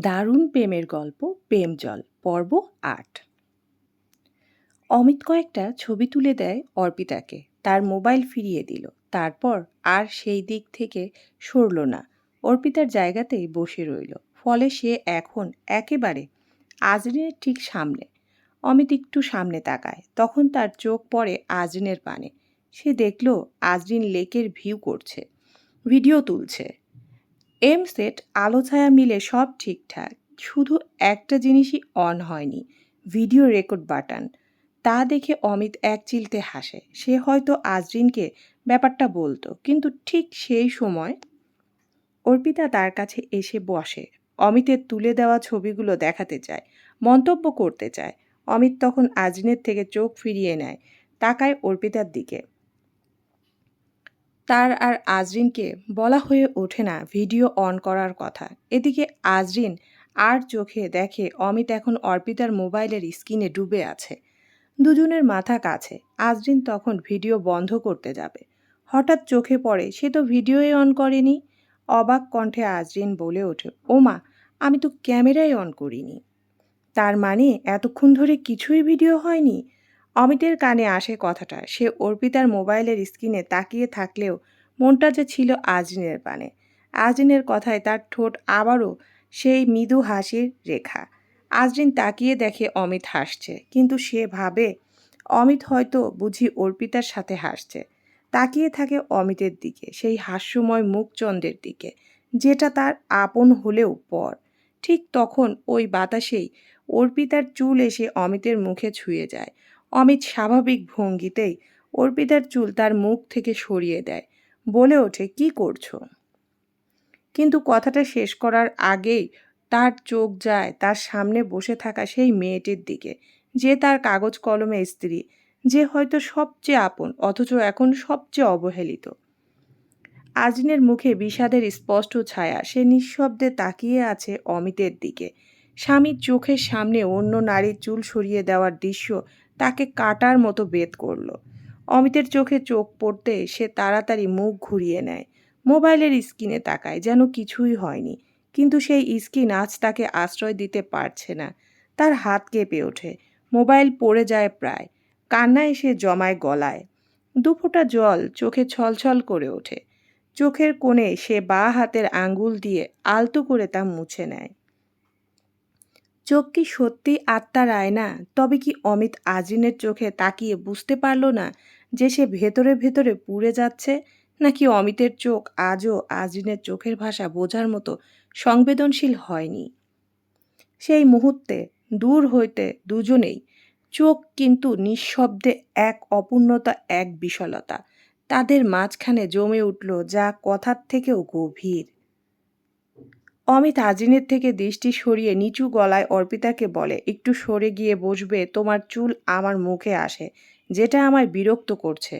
দারুণ প্রেমের গল্প, প্রেম জল, পর্ব আট। অমিত কয়েকটা ছবি তুলে দেয় অর্পিতাকে। তার মোবাইল ফিরিয়ে দিল। তারপর আর সেই দিক থেকে সরল না। অর্পিতার জায়গাতেই বসে রইল। ফলে সে এখন একেবারে আজরিনের ঠিক সামনে। অমিত একটু সামনে তাকায়। তখন তার চোখ পড়ে আজরিনের পানে। সে দেখল আজরিন লেকের ভিউ করছে। ভিডিও তুলছে। এম সেট আলো ছায়া মিলে সব ঠিকঠাক, শুধু একটা জিনিসই অন হয়নি, ভিডিও রেকর্ড বাটন। তা দেখে অমিত এক চিলতে হাসে। সে হয়তো আজরিনকে ব্যাপারটা বলতো, কিন্তু ঠিক সেই সময় অর্পিতা তার কাছে এসে বসে। অমিতের তুলে দেওয়া ছবিগুলো দেখাতে চায়, মন্তব্য করতে চায়। অমিত তখন আজরিনের থেকে চোখ ফিরিয়ে নেয়, তাকায় অর্পিতার দিকে। তার আর আজরিনকে বলা হয়ে ওঠে না ভিডিও অন করার কথা। এদিকে আজরিন আর চোখে দেখে অমিত এখন অর্পিতার মোবাইলের স্ক্রিনে ডুবে আছে। দুজনের মাথা কাছে। আজরিন তখন ভিডিও বন্ধ করতে যাবে। হঠাৎ চোখে পড়ে, সে তো ভিডিওই অন করেনি? অবাক কণ্ঠে আজরিন বলে ওঠে, ওমা, আমি তো ক্যামেরাই অন করিনি। তার মানে এতক্ষণ ধরে কিছুই ভিডিও হয়নি? অমিতের কানে আসে কথাটা। সে অর্পিতার মোবাইলের স্ক্রিনে তাকিয়ে থাকলেও মনটা যে ছিল আজরিনের পানে। আজরিনের কথায় তার ঠোঁট আবারও সেই মৃদু হাসির রেখা। আজরিন তাকিয়ে দেখে অমিত হাসছে, কিন্তু সে ভাবে, অমিত হয়তো বুঝি অর্পিতার সাথে হাসছে। তাকিয়ে থাকে অমিতের দিকে, সেই হাস্যময় মুখচন্দ্রের দিকে, যেটা তার আপন হলেও পর। ঠিক তখন ওই বাতাসেই অর্পিতার চুল এসে অমিতের মুখে ছুঁয়ে যায়। অমিত স্বাভাবিক ভঙ্গিতেই অর্পিতার চুল তার মুখ থেকে সরিয়ে দেয়। বলে ওঠে, কি করছ? কিন্তু কথাটা শেষ করার আগেই তার চোখ যায় তার সামনে বসে থাকা সেই মেয়েটির দিকে। যে তার কাগজ কলমে স্ত্রী, যে হয়তো সবচেয়ে আপন, অথচ এখন সবচেয়ে অবহেলিত। আজনের মুখে বিষাদের স্পষ্ট ছায়া, সে নিঃশব্দে তাকিয়ে আছে অমিতের দিকে। স্বামীর চোখের সামনে অন্য নারীর চুল সরিয়ে দেওয়ার দৃশ্য তাকে কাটার মতো বেদ করল। অমিতের চোখে চোখ পড়তে সে তাড়াতাড়ি মুখ ঘুরিয়ে নেয়। মোবাইলের স্ক্রিনে তাকায়, যেন কিছুই হয়নি। কিন্তু সেই স্ক্রিন আজ তাকে আশ্রয় দিতে পারছে না। তার হাত কেঁপে ওঠে। মোবাইল পড়ে যায় প্রায়। কান্না এসে জমায় গলায়। দুফোঁটা জল চোখে ছলছল করে ওঠে। চোখের কোণে সে বা হাতের আঙ্গুল দিয়ে আলতো করে তা মুছে নেয়। চোখ কি সত্যি আত্মার আয়না? তবে কি অমিত আজিনের চোখে তাকিয়ে বুঝতে পারল না যে সে ভেতরে ভেতরে পুড়ে যাচ্ছে? নাকি অমিতের চোখ আজও আজিনের চোখের ভাষা বোঝার মতো সংবেদনশীল হয়নি? সেই মুহূর্তে দূর হইতে দুজনেই চোখ কিন্তু নিঃশব্দে এক অপূর্ণতা, এক বিশলতা। তাদের মাঝখানে জমে উঠল যা কথার থেকেও গভীর। অমিত আজিনের থেকে দৃষ্টি সরিয়ে নিচু গলায় অর্পিতাকে বলে, একটু সরে গিয়ে বসবে, তোমার চুল আমার মুখে আসে, যেটা আমায় বিরক্ত করছে।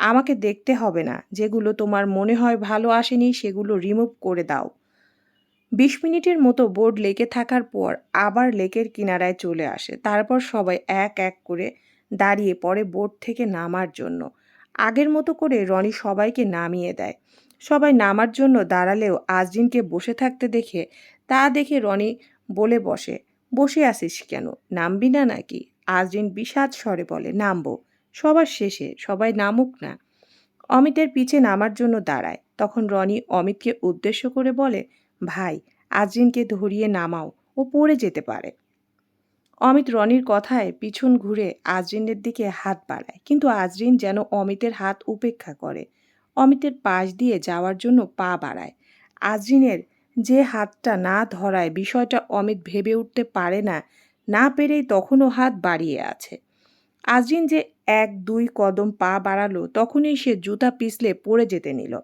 আমাকে দেখতে হবে না, যেগুলো তোমার মনে হয় ভালো আসেনি, সেগুলো রিমুভ করে দাও বিশ মিনিটের মতো বোর্ড লেকে থাকার পর আবার লেকের কিনারায় চলে আসে। তারপর সবাই এক এক করে দাঁড়িয়ে পড়ে বোর্ড থেকে নামার জন্য। আগের মতো করে রনি সবাইকে নামিয়ে দেয়। সবাই নামার জন্য দাঁড়ালেও আজরিনকে বসে থাকতে দেখে, তা দেখে রনি বলে বসে বসে আসিস কেন? নামবি না নাকি? আজরিন বিষাদ স্বরে বলে, নামবো। সবার শেষে সবাই নামুক না। অমিতের পিছে নামার জন্য দাঁড়ায়। তখন রনি অমিতকে উদ্দেশ্য করে বলে, ভাই, আজরিনকে ধরিয়ে নামাও, ও পড়ে যেতে পারে। অমিত রনির কথায় পিছন ঘুরে আজরিনের দিকে হাত বাড়ায়, কিন্তু আজরিন যেন অমিতের হাত উপেক্ষা করে। অমিতের পাশ দিয়ে যাওয়ার জন্য পা বাড়ায়। আজরিনের যে হাতটা না ধরায় বিষয়টা অমিত ভেবে উঠতে পারে না না পেরেই তখনও হাত বাড়িয়ে আছে। আজরিন যে এক, দুই কদম পা বাড়ালো, তখনই সে জুতা পিছলে পড়ে যেতে নিল।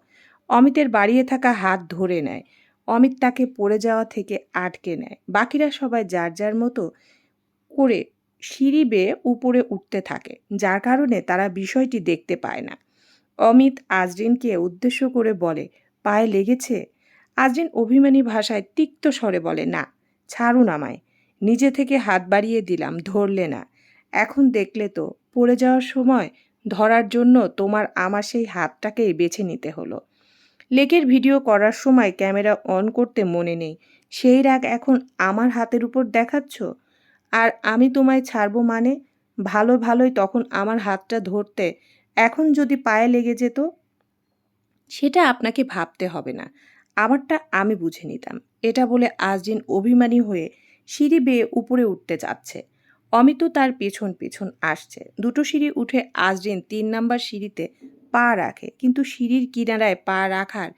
অমিতের বাড়িয়ে থাকা হাত ধরে নেয়। অমিত তাকে পড়ে যাওয়া থেকে আটকে নেয়। বাকিরা সবাই যার যার মতো করে সিঁড়ি বেয়ে উপরে উঠতে থাকে। যার কারণে তারা বিষয়টি দেখতে পায় না। অমিত আজরিনকে উদ্দেশ্য করে বলে, পায়ে লেগেছে? আজরিন অভিমানী ভাষায় তিক্ত স্বরে বলে, না, ছাড়ুন আমায়। নিজে থেকে হাত বাড়িয়ে দিলাম, ধরলে না। এখন দেখলে তো, পড়ে যাওয়ার সময় ধরার জন্য তোমার আমার সেই হাতটাকেই বেছে নিতে হলো। লেকের ভিডিও করার সময় ক্যামেরা অন করতে মনে নেই। সেই রাগ এখন আমার হাতের উপর দেখাচ্ছ? আর আমি তোমায় ছাড়বো মানে? ভালো ভালোই তখন আমার হাতটা ধরতে এখন যদি পায়ে লেগে যেত, সেটা আপনাকে ভাবতে হবে না। আমারটা আমি বুঝে নিতাম। এটা বলে আজদিন অভিমানী হয়ে সিঁড়ি বেয়ে উপরে উঠতে যাচ্ছে। অমিত তার পেছন পেছন আসছে। দুটো সিঁড়ি উঠে আজরিন তিন নাম্বার সিঁড়িতে পা রাখে, কিন্তু সিঁড়ির কিনারায় পা রাখার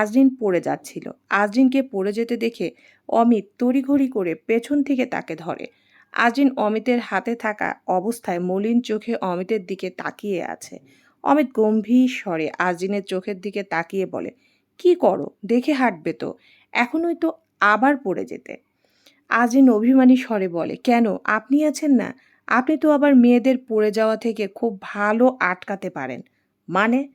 আজরিন পড়ে যাচ্ছিল। আজরিনকে পড়ে যেতে দেখে অমিত তড়িঘড়ি করে পেছন থেকে তাকে ধরে। আজরিন অমিতের হাতে থাকা অবস্থায় মলিন চোখে অমিতের দিকে তাকিয়ে আছে। অমিত গম্ভীর স্বরে আজরিনের চোখের দিকে তাকিয়ে বলে, কি করো? দেখে হাঁটবে তো। এখনই তো আবার পড়ে যেতে। আজিন অভিমানী স্বরে বলে, কেন? আপনি আছেন না। আপনি তো আবার মেয়েদের পড়ে যাওয়া থেকে খুব ভালো আটকাতে পারেন। মানে?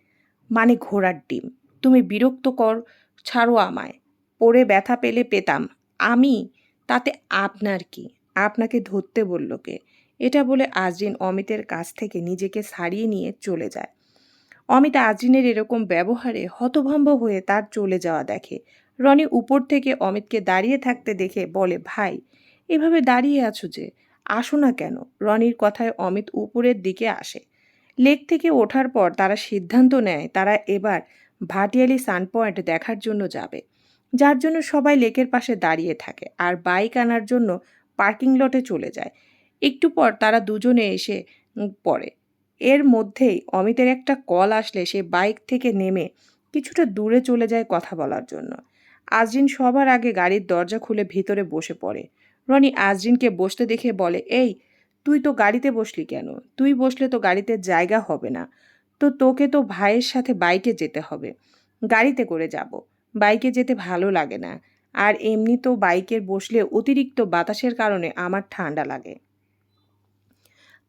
মানে ঘোড়ার ডিম। তুমি বিরক্ত কর, ছাড়ো আমায়। পড়ে ব্যথা পেলে পেতাম। আমি? তাতে আপনার কি? আপনাকে ধরতে বলল কে? এটা বলে আজরিন অমিতের কাছ থেকে নিজেকে সারিয়ে নিয়ে চলে যায়। অমিত আজরিনের এরকম ব্যবহারে হতভম্ব হয়ে তার চলে যাওয়া দেখে। রনি উপর থেকে অমিতকে দাঁড়িয়ে থাকতে দেখে বলে, ভাই, এভাবে দাঁড়িয়ে আছো যে, আসো না কেন? রনির কথায় অমিত উপরের দিকে আসে। লেক থেকে ওঠার পর তারা সিদ্ধান্ত নেয়, তারা এবার ভাটিয়ালি সান পয়েন্ট দেখার জন্য যাবে, যার জন্য সবাই লেকের পাশে দাঁড়িয়ে থাকে। আর বাইক আনার জন্য পার্কিং লটে চলে যায়। একটু পর তারা দুজনে এসে পড়ে। এর মধ্যেই অমিতের একটা কল আসলে সে বাইক থেকে নেমে কিছুটা দূরে চলে যায় কথা বলার জন্য। আজরিন সবার আগে গাড়ির দরজা খুলে ভিতরে বসে পড়ে। রনি আজরিনকে বসতে দেখে বলে, এই, তুই তো গাড়িতে বসলি কেন? তুই বসলে তো গাড়িতে জায়গা হবে না। তো তোকে তো ভাইয়ের সাথে বাইকে যেতে হবে। গাড়িতে করে যাব। বাইকে যেতে ভালো লাগে না। আর এমনি তো বাইকের বসলে অতিরিক্ত বাতাসের কারণে আমার ঠান্ডা লাগে।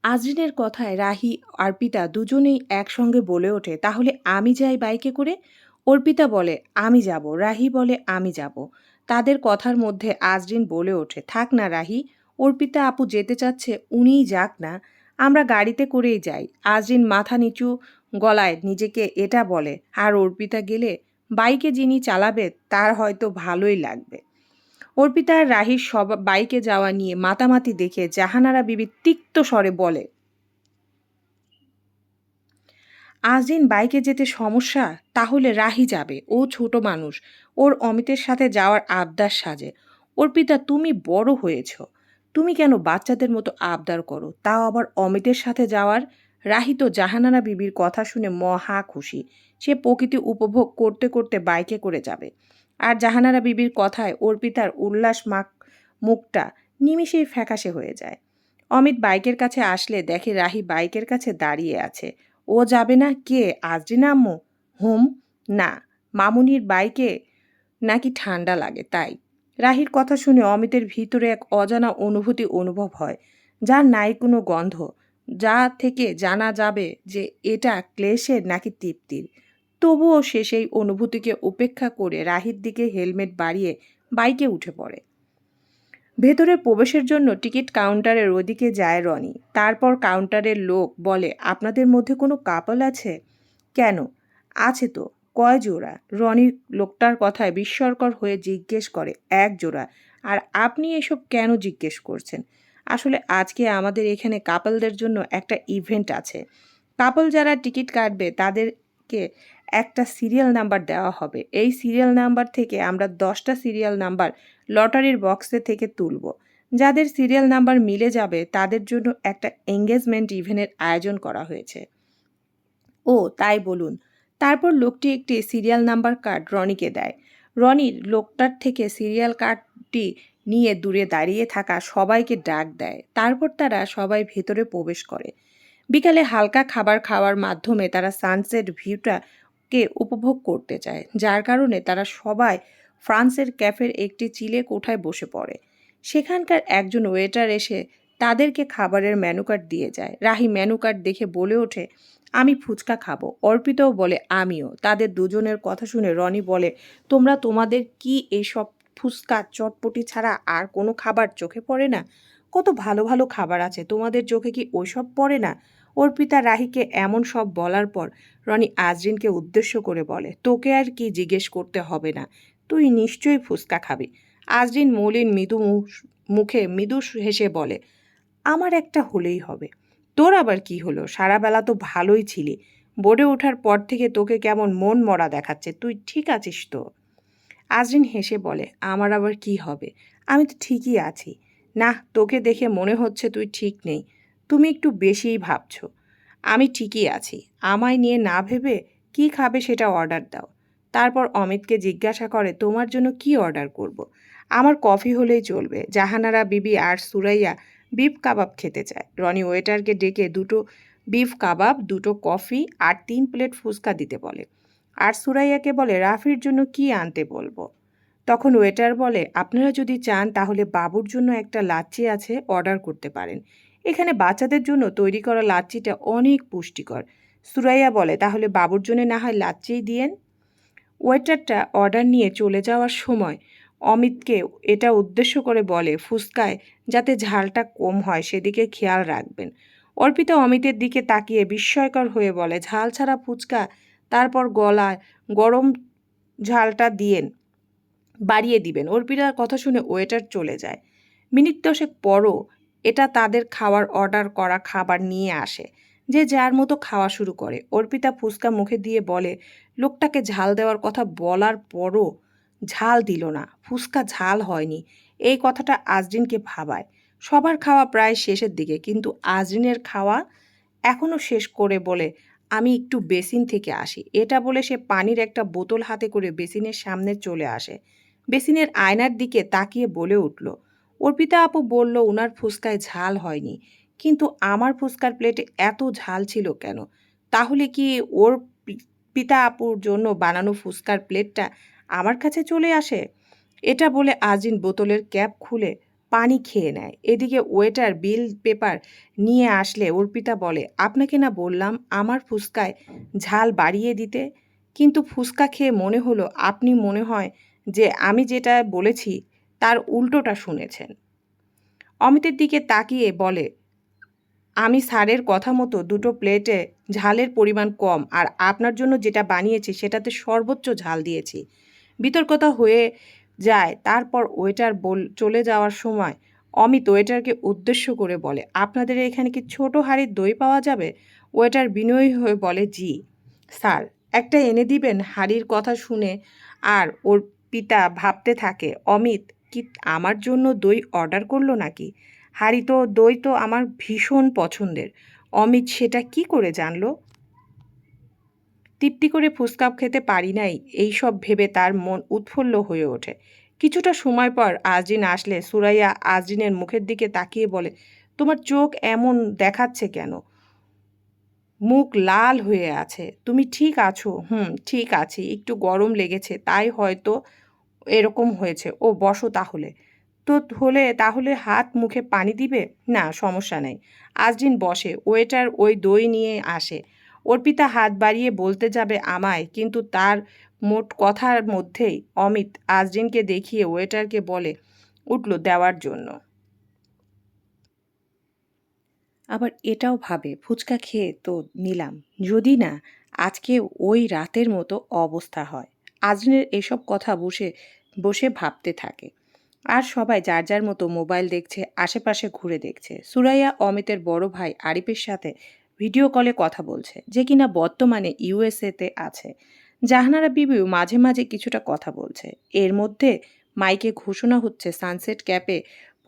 আজরিনের কথায় রাহি, অর্পিতা দুজনেই একসঙ্গে বলে ওঠে, তাহলে আমি যাই বাইকে করে? অর্পিতা বলে, আমি যাব। রাহি বলে, আমি যাব। তাদের কথার মধ্যে আজরিন বলে ওঠে, থাক না রাহি, অর্পিতা আপু যেতে চাচ্ছে, উনিই যাক না, আমরা গাড়িতে করেই যাই। আজরিন মাথা নিচু গলায় নিজেকে এটা বলে, আর অর্পিতা গেলে বাইকে যিনি চালাবে, তার হয়তো ভালোই লাগবে। অর্পিতা আর রাহির সব বাইকে যাওয়া নিয়ে মাতামাতি দেখে জাহানারা বিবি তিক্ত স্বরে বলে আজদিন বাইকে যেতে সমস্যা, তাহলে রাহি যাবে, ও ছোট মানুষ। ওর অমিতের সাথে যাওয়ার আবদার সাজে। অর্পিতা, তুমি বড় হয়েছ। তুমি কেন বাচ্চাদের মতো আবদার করো? তাও আবার অমিতের সাথে যাওয়ার? রাহি তো জাহানারা বিবির কথা শুনে মহা খুশি। সে প্রকৃতি উপভোগ করতে করতে বাইকে করে যাবে। আর জাহানারা বিবির কথায় অর্পিতার উল্লাস মাক মুখটা নিমিষেই ফ্যাকাশে হয়ে যায়। অমিত বাইকের কাছে আসলে দেখে রাহি বাইকের কাছে দাঁড়িয়ে আছে। ও যাবে না কে? আজরিন হুম? না। মামুনির বাইকে নাকি ঠান্ডা লাগে, তাই। রাহির কথা শুনে অমিতের ভিতরে এক অজানা অনুভূতি অনুভব হয়, যার নাই কোনো গন্ধ। যা থেকে জানা যাবে যে এটা ক্লেশের নাকি তৃপ্তির। তবুও সে সেই অনুভূতিকে উপেক্ষা করে রাহির দিকে হেলমেট বাড়িয়ে বাইকে উঠে পড়ে। ভেতরে প্রবেশের জন্য টিকিট কাউন্টারের ওদিকে যায় রনি। তারপর কাউন্টারের লোক বলে, আপনাদের মধ্যে কোনো কাপল আছে? কেন? আছে তো। কয় জোড়া? রনি লোকটার কথায় বিস্ময়কর হয়ে জিজ্ঞেস করে, এক জোড়া। আর আপনি এসব কেন জিজ্ঞেস করছেন? আসলে আজকে আমাদের এখানে কাপলদের জন্য একটা ইভেন্ট আছে। কাপল যারা টিকিট কাটবে তাদেরকে একটা সিরিয়াল নাম্বার দেওয়া হবে। এই সিরিয়াল নাম্বার থেকে আমরা দশটা সিরিয়াল নাম্বার লটারির বক্সে থেকে তুলব। যাদের সিরিয়াল নাম্বার মিলে যাবে, তাদের জন্য একটা এঙ্গেজমেন্ট ইভেন্টের আয়োজন করা হয়েছে। ও, তাই বলুন। তারপর লোকটি একটি সিরিয়াল নাম্বার কার্ড রনিকে দেয়। রনির লোকটার থেকে সিরিয়াল কার্ডটি নিয়ে দূরে দাঁড়িয়ে থাকা সবাইকে ডাক দেয়। তারপর তারা সবাই ভেতরে প্রবেশ করে। বিকালে হালকা খাবার খাওয়ার মাধ্যমে তারা সানসেট ভিউটাকে উপভোগ করতে চায়। যার কারণে তারা সবাই ফ্রান্সের ক্যাফের একটি চিলে কোঠায় বসে পড়ে। সেখানকার একজন ওয়েটার এসে তাদেরকে খাবারের মেনু কার্ড দিয়ে যায়। রাহি মেনু কার্ড দেখে বলে ওঠে, আমি ফুচকা খাব। অর্পিতও বলে, আমিও। তাদের দুজনের কথা শুনে রনি বলে, তোমরা তোমাদের কি এসব ফুচকা চটপটি ছাড়া আর কোনো খাবার চোখে পড়ে না? কত ভালো ভালো খাবার আছে। তোমাদের চোখে কি ওইসব পড়ে না? অর্পিতা রাহিকে এমন সব বলার পর রনি আজরিনকে উদ্দেশ্য করে বলে, তোকে আর কি জিজ্ঞেস করতে হবে না, তুই নিশ্চয়ই ফুচকা খাবি। আজরিন মলিন মৃদু মুখে মৃদু হেসে বলে, আমার একটা হলেই হবে। তোর আবার কি হলো? সারাবেলা তো ভালোই ছিলি। বোর্ডে ওঠার পর থেকে তোকে কেমন মন মরা দেখাচ্ছে, তুই ঠিক আছিস তো? আজরিন হেসে বলে, আমার আবার কি হবে? আমি তো ঠিকই আছি। না তোকে দেখে মনে হচ্ছে তুই ঠিক নেই। তুমি একটু বেশিই ভাবছ। আমি ঠিকই আছি। আমায় নিয়ে না ভেবে কি খাবে সেটা অর্ডার দাও। তারপর অমিতকে জিজ্ঞাসা করে, তোমার জন্য কি অর্ডার করব। আমার কফি হলেই চলবে। জাহানারা, বিবি আর সুরাইয়া বিফ কাবাব খেতে চায়। রনি ওয়েটারকে ডেকে দুটো বিফ কাবাব, দুটো কফি আর তিন প্লেট ফুচকা দিতে বলে। আর সুরাইয়াকে বলে, রাফির জন্য কি আনতে বলব? তখন ওয়েটার বলে, আপনারা যদি চান তাহলে বাবুর জন্য একটা লাচ্ছি আছে অর্ডার করতে পারেন। এখানে বাচ্চাদের জন্য তৈরি করা লাচ্ছিটা অনেক পুষ্টিকর। সুরাইয়া বলে, তাহলে বাবুর জন্য না হয় লাচ্ছিই দিয়েন? ওয়েটারটা অর্ডার নিয়ে চলে যাওয়ার সময় অমিতকে এটা উদ্দেশ্য করে বলে, ফুসকায়, যাতে ঝালটা কম হয়, সেদিকে খেয়াল রাখবেন। অর্পিতা অমিতের দিকে তাকিয়ে বিস্ময়কর হয়ে বলে, ঝাল ছাড়া ফুচকা, তারপর গলায় গরম ঝালটা দিয়েন, বাড়িয়ে দিবেন। অর্পিতার কথা শুনে ওয়েটার চলে যায়। মিনিট দশেক পরও এটা তাদের খাওয়ার অর্ডার করা খাবার নিয়ে আসে, যে যার মতো খাওয়া শুরু করে। অর্পিতা ফুচকা মুখে দিয়ে বলে, লোকটাকে ঝাল দেওয়ার কথা বলার পরও ঝাল দিল না। ফুচকা ঝাল হয়নি। এই কথাটা আজরিনকে ভাবায়। সবার খাওয়া প্রায় শেষের দিকে, কিন্তু আজরিনের খাওয়া এখনও শেষ করে বলে, আমি একটু বেসিন থেকে আসি। এটা বলে সে পানির একটা বোতল হাতে করে বেসিনের সামনে চলে আসে। বেসিনের আয়নার দিকে তাকিয়ে বলে উঠল অর্পিতা আপু বলল ওনার ফুচকায় ঝাল হয়নি। কিন্তু আমার ফুচকার প্লেটে এত ঝাল ছিল কেন? তাহলে কি ওর পিতা আপুর জন্য বানানো ফুচকার প্লেটটা আমার কাছে চলে আসে? এটা বলে আজিন বোতলের ক্যাপ খুলে পানি খেয়ে নেয়। এদিকে ওয়েটার, বিল পেপার নিয়ে আসলে অর্পিতা বলে, আপনাকে না বললাম আমার ফুচকায় ঝাল বাড়িয়ে দিতে? কিন্তু ফুচকা খেয়ে মনে হলো, আপনি মনে হয় যে আমি যেটা বলেছি তার উল্টোটা শুনেছেন। অমিতের দিকে তাকিয়ে বলে, আমি স্যারের কথা মতো দুটো প্লেটে ঝালের পরিমাণ কম আর আপনার জন্য যেটা বানিয়েছি সেটাতে সর্বোচ্চ ঝাল দিয়েছি। বিতর্কতা হয়ে যায়। তারপর ওয়েটার বল, চলে যাওয়ার সময় অমিত ওয়েটারকে উদ্দেশ্য করে বলে, আপনাদের এখানে কি ছোট হাড়ির দই পাওয়া যাবে? ওয়েটার বিনয়ী হয়ে বলে, জি, স্যার। একটা এনে দিবেন হাড়ির কথা শুনে আর ওর পিতা ভাবতে থাকে, অমিত কি আমার জন্য দই অর্ডার করল নাকি? হাড়ি তো দই তো আমার ভীষণ পছন্দের। অমিত সেটা কি করে জানলো? তৃপ্তি করে ফুচকা খেতে পারি নাই এই সব ভেবে তার মন উৎফুল্ল হয়ে ওঠে। কিছুটা সময় পর আজরিন আসলে, সুরাইয়া আজরিনের মুখের দিকে তাকিয়ে বলে, তোমার চোখ এমন দেখাচ্ছে কেন? মুখ লাল হয়ে আছে। তুমি ঠিক আছো? হুম, ঠিক আছি। একটু গরম লেগেছে, তাই হয়তো এরকম হয়েছে। ও বসো তাহলে। তো হলে, তাহলে হাত মুখে পানি দিবে? না, সমস্যা নেই। আজদিন বসে, ওয়েটার ওই দই নিয়ে আসে। অর্পিতা হাত বাড়িয়ে বলতে যাবে আমায়, কিন্তু তার মোট কথার মধ্যেই অমিত আজদিনকে দেখিয়ে ওয়েটারকে বলে, উঠল দেওয়ার জন্য। আবার এটাও ভাবে, ফুচকা খেয়ে তো নিলাম। যদি না, আজকে ওই রাতের মতো অবস্থা হয়। আজরিনের এসব কথা বসে বসে ভাবতে থাকে। আর সবাই যার যার মতো মোবাইল দেখছে, আশেপাশে ঘুরে দেখছে। সুরাইয়া, অমিতের বড় ভাই আরিফের সাথে ভিডিও কলে কথা বলছে যে কিনা বর্তমানে ইউএসএতে আছে। জাহানারা বিবিও মাঝে মাঝে কিছুটা কথা বলছে। এর মধ্যে মাইকে ঘোষণা হচ্ছে সানসেট ক্যাপে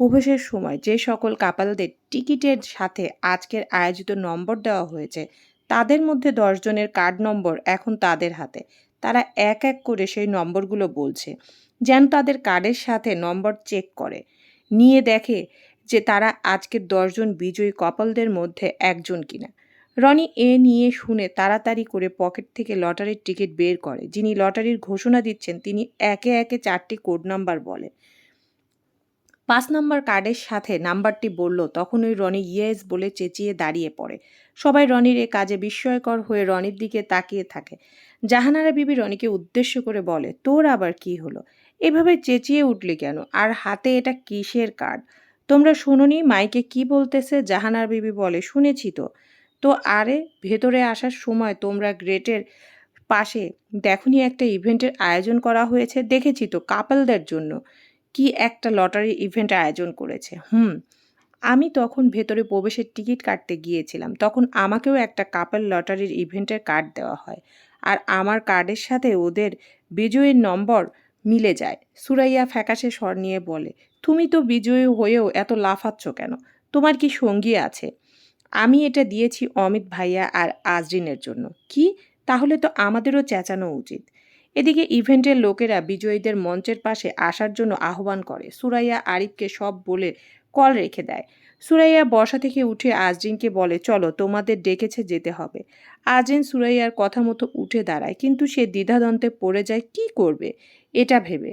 প্রবেশের সময় যে সকল কাপালদের টিকিটের সাথে আজকের আয়োজিত নম্বর দেওয়া হয়েছে, তাদের মধ্যে দশজনের কার্ড নম্বর এখন তাদের হাতে। তারা এক এক করে সেই নম্বরগুলো বলছে। যেন তাদের কার্ডের সাথে নম্বর চেক করে। নিয়ে দেখে যে তারা আজকের দশজন বিজয়ী কপালদের মধ্যে একজন কিনা। রনি এ নিয়ে শুনে তাড়াতাড়ি করে পকেট থেকে লটারির টিকিট বের করে। যিনি লটারির ঘোষণা দিচ্ছেন, তিনি একে একে চারটি কোড নাম্বার বলে। পাঁচ নম্বর কার্ডের সাথে নাম্বারটি বলল, তখন ওই রনি ইয়েস বলে চেঁচিয়ে দাঁড়িয়ে পড়ে। সবাই রনির এ কাজে বিস্ময়কর হয়ে রনির দিকে তাকিয়ে থাকে। জাহানারা বিবি রনিকে উদ্দেশ্য করে বলে, তোর আবার কি হলো? এভাবে চেঁচিয়ে উঠলি কেন? আর হাতে এটা কিসের কার্ড? তোমরা শুনোনি মাইকে কি বলতেছে? জাহানার বিবি বলে, শুনেছি তো। তো আরে, ভেতরে আসার সময় তোমরা গ্রেটের পাশে দেখনি একটা ইভেন্টের আয়োজন করা হয়েছে? দেখেছি তো, কাপলদের জন্য। কি একটা লটারি ইভেন্ট আয়োজন করেছে? হুম, আমি তখন ভেতরে প্রবেশের টিকিট কাটতে গিয়েছিলাম। তখন আমাকেও একটা কাপল লটারির ইভেন্টের কার্ড দেওয়া হয়। আর আমার কার্ডের সাথে ওদের বিজয়ীর নম্বর মিলে যায়। সুরাইয়া ফ্যাকাশে স্বর নিয়ে বলে, তুমি তো বিজয়ী হয়েও এত লাফাচ্ছ কেন? তোমার কি সঙ্গী আছে? আমি এটা দিয়েছি অমিত ভাইয়া আর আজরিনের জন্য। কি? তাহলে তো আমাদেরও চেঁচানো উচিত। এদিকে ইভেন্টের লোকেরা বিজয়ীদের মঞ্চের পাশে আসার জন্য আহ্বান করে। সুরাইয়া আরিফকে সব বলে কল রেখে দেয়। সুরাইয়া বসা থেকে উঠে আজরিনকে বলে, চলো, তোমাদের ডেকেছে যেতে হবে। আজরিন সুরাইয়ার কথা মতো উঠে দাঁড়ায়, কিন্তু সে দ্বিধাদ্বন্দ্বে পড়ে যায়, কি করবে? এটা ভেবে।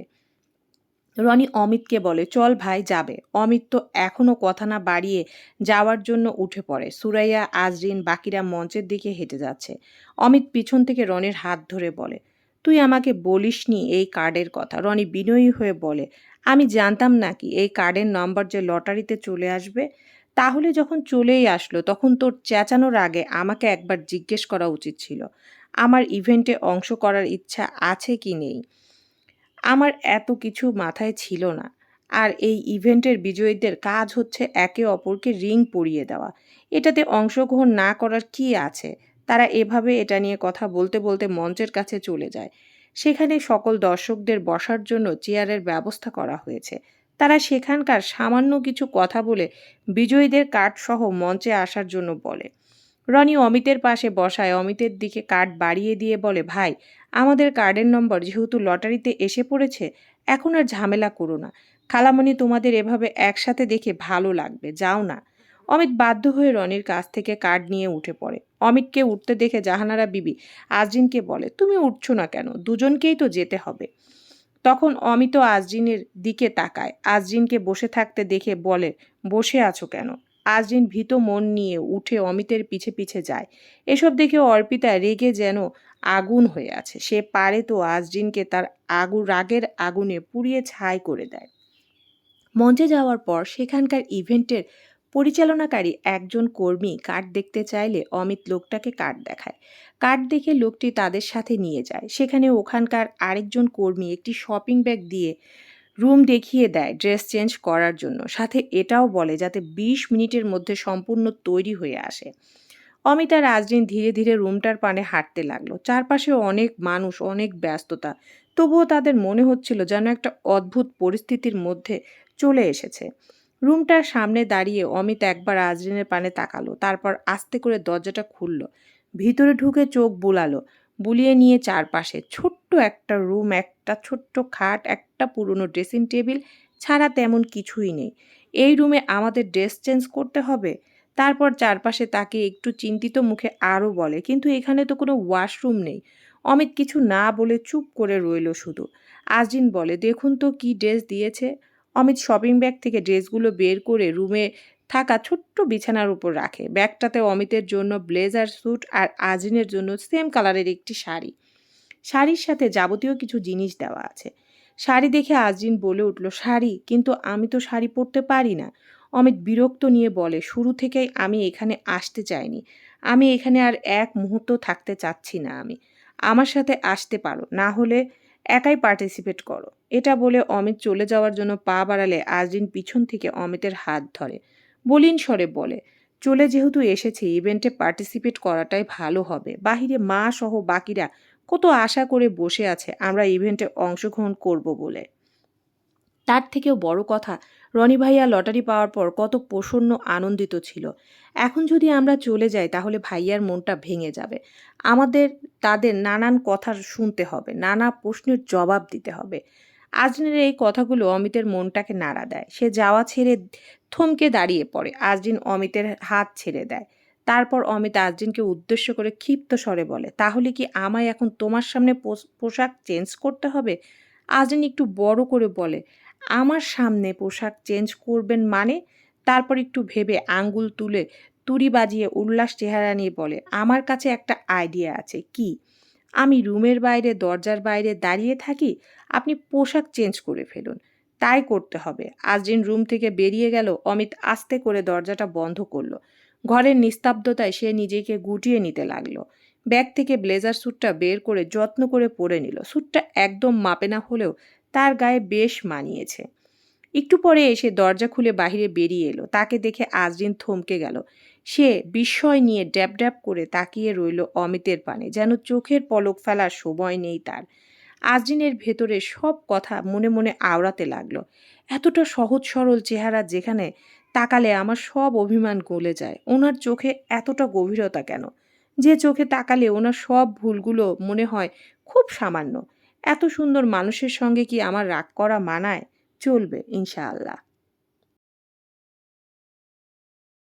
রনি অমিতকে বলে, চল ভাই, যাবে। অমিত তো এখনও কথা না বাড়িয়ে যাওয়ার জন্য উঠে পড়ে। সুরাইয়া, আজরিন, বাকিরা মঞ্চের দিকে হেঁটে যাচ্ছে। অমিত পিছন থেকে রনির হাত ধরে বলে, তুই আমাকে বলিসনি এই কার্ডের কথা? রনি বিনয়ী হয়ে বলে আমি জানতাম না কি এই কার্ডের নম্বর যে লটারিতে চলে আসবে। তাহলে যখন চলেই আসলো, তখন তোর চেঁচানোর আগে আমাকে একবার জিজ্ঞেস করা উচিত ছিল, আমার ইভেন্টে অংশ করার ইচ্ছা আছে কি নেই? আমার এত কিছু মাথায় ছিল না। আর এই ইভেন্টের বিজয়ীদের কাজ হচ্ছে একে অপরকে রিং পরিয়ে দেওয়া। এটাতে অংশগ্রহণ না করার কি আছে? তারা এভাবে এটা নিয়ে কথা বলতে বলতে মঞ্চের কাছে চলে যায়। সেখানে সকল দর্শকদের বসার জন্য চেয়ারের ব্যবস্থা করা হয়েছে। তারা সেখানকার সামান্য কিছু কথা বলে বিজয়ীদের কার্ড সহ মঞ্চে আসার জন্য বলে। রনি অমিতের পাশে বসায়, অমিতের দিকে কার্ড বাড়িয়ে দিয়ে বলে, ভাই, আমাদের কার্ডের নম্বর যেহেতু লটারিতে এসে পড়েছে, এখন আর ঝামেলা করো না। খালামণি তোমাদের এভাবে একসাথে দেখে ভালো লাগবে, যাও না। অমিত বাধ্য হয়ে রনির কাছ থেকে কার্ড নিয়ে উঠে পড়ে। অমিতকে উঠতে দেখে জাহানারা বিবি আজরিনকে বলে, তুমি উঠছো না কেন? দুজনকেই তো যেতে হবে। তখন অমিত আজরিনের দিকে তাকায়। আজরিনকে বসে থাকতে দেখে বলে, বসে আছো কেন? আজরিন ভীত মন নিয়ে উঠে অমিতের পিছে পিছে যায়। এসব দেখে অর্পিতা রেগে যেন আগুন হয়ে আছে। সে পারে তো আজরিনকে তার আগুন রাগের আগুনে পুড়িয়ে ছাই করে দেয়। মঞ্চে যাওয়ার পর সেখানকার ইভেন্টের পরিচালনাকারী একজন কর্মী কার্ড দেখতে চাইলে অমিত লোকটাকে কার্ড দেখায়। কার্ড দেখে লোকটি তাদের সাথে নিয়ে যায়। সেখানে ওখানকার আরেকজন কর্মী একটি শপিং ব্যাগ দিয়ে রুম দেখিয়ে দেয় ড্রেস চেঞ্জ করার জন্য। সাথে এটাও বলে যাতে বিশ মিনিটের মধ্যে সম্পূর্ণ তৈরি হয়ে আসে। অমিতা রাজদিন ধীরে ধীরে রুমটার পানে হাঁটতে লাগল। চারপাশে অনেক মানুষ, অনেক ব্যস্ততা। তবুও তাদের মনে হচ্ছিল যেন একটা অদ্ভুত পরিস্থিতির মধ্যে চলে এসেছে। রুমটার সামনে দাঁড়িয়ে অমিত একবার আজরিনের পানে তাকালো, তারপর আস্তে করে দরজাটা খুলল, ভিতরে ঢুকে চোখ বুলালো, বুলিয়ে নিয়ে চারপাশে। ছোট্ট একটা রুম, একটা ছোট্ট খাট, একটা পুরনো ড্রেসিং টেবিল ছাড়া তেমন কিছুই নেই। এই রুমে আমাদের ড্রেস চেঞ্জ করতে হবে? তারপর চারপাশে তাকে একটু চিন্তিত মুখে আরও বলে, কিন্তু এখানে তো কোনো ওয়াশরুম নেই। অমিত কিছু না বলে চুপ করে রইল শুধু। আজিন বলে, দেখুন তো কি ড্রেস দিয়েছে। অমিত শপিং ব্যাগ থেকে ড্রেসগুলো বের করে রুমে থাকা ছোট্ট বিছানার উপর রাখে। ব্যাগটাতে অমিতের জন্য ব্লেজার স্যুট আর আজিনের জন্য সেম কালারের একটি শাড়ি। শাড়ির সাথে যাবতীয় কিছু জিনিস দেওয়া আছে। শাড়ি দেখে আজিন বলে উঠল, শাড়ি, কিন্তু আমি তো শাড়ি পরতে পারি না। অমিত বিরক্ত নিয়ে বলে, শুরু থেকেই আমি এখানে আসতে চাইনি। আমি এখানে আর এক মুহূর্ত থাকতে চাচ্ছি না আমি। আমার সাথে আসতে পারো, না হলে একাই পার্টিসিপেট করো। এটা বলে অমিত চলে যাওয়ার জন্য পা বাড়ালে আজরিন পিছন থেকে অমিতের হাত ধরে। বলিন স্বরে বলে, চলে যেহেতু এসেছে ইভেন্টে পার্টিসিপেট করাটাই ভালো হবে। বাহিরে মা সহ বাকিরা কত আশা করে বসে আছে, আমরা ইভেন্টে অংশগ্রহণ করব বলে। তার থেকেও বড় কথা রনি ভাইয়া লটারি পাওয়ার পর কত প্রসন্ন, আনন্দিত ছিল। এখন যদি আমরা চলে যাই, তাহলে ভাইয়ার মনটা ভেঙে যাবে। আমাদের, তাদের নানান কথা শুনতে হবে, নানা প্রশ্নের জবাব দিতে হবে। আজরিনের এই কথাগুলো অমিতের মনটাকে নাড়া দেয়। সে যাওয়া ছেড়ে থমকে দাঁড়িয়ে পড়ে। আজরিন অমিতের হাত ছেড়ে দেয়। তারপর অমিত আজরিনকে উদ্দেশ্য করে ক্ষিপ্ত স্বরে বলে, তাহলে কি আমায় এখন তোমার সামনে পোশাক চেঞ্জ করতে হবে? আজরিন একটু বড় করে বলে আমার সামনে পোশাক চেঞ্জ করবেন মানে? তারপর একটু ভেবে আঙ্গুল তুলে তুড়ি বাজিয়ে উল্লাস চেহারা নিয়ে বলে, আমার কাছে একটা আইডিয়া আছে, কি? আমি রুমের বাইরে, দরজার বাইরে দাঁড়িয়ে থাকি, আপনি পোশাক চেঞ্জ করে ফেলুন। তাই করতে হবে। আজরিন রুম থেকে বেরিয়ে গেল, অমিত আস্তে করে দরজাটা বন্ধ করল। ঘরের নিস্তব্ধতায় সে নিজেকে গুটিয়ে নিতে লাগল। ব্যাগ থেকে ব্লেজার স্যুটটা বের করে যত্ন করে পরে নিল। স্যুটটা একদম মাপে না হলেও তার গায়ে বেশ মানিয়েছে। একটু পরে এসে দরজা খুলে বাইরে বেরিয়ে এলো। তাকে দেখে আজরিন থমকে গেল। সে বিস্ময় নিয়ে ড্যাব ড্যাব করে তাকিয়ে রইল অমিতের পানে, যেন চোখের পলক ফেলার সময় নেই তার। আজরিনের ভেতরে সব কথা মনে মনে আওড়াতে লাগল। এতটা সহজ সরল চেহারা যেখানে তাকালে আমার সব অভিমান গলে যায়। ওনার চোখে এতটা গভীরতা কেন? যে চোখে তাকালে ওনার সব ভুলগুলো মনে হয় খুব সামান্য। এত সুন্দর মানুষের সঙ্গে কি আমার রাগ করা মানায়? চলবে ইনশাআল্লাহ।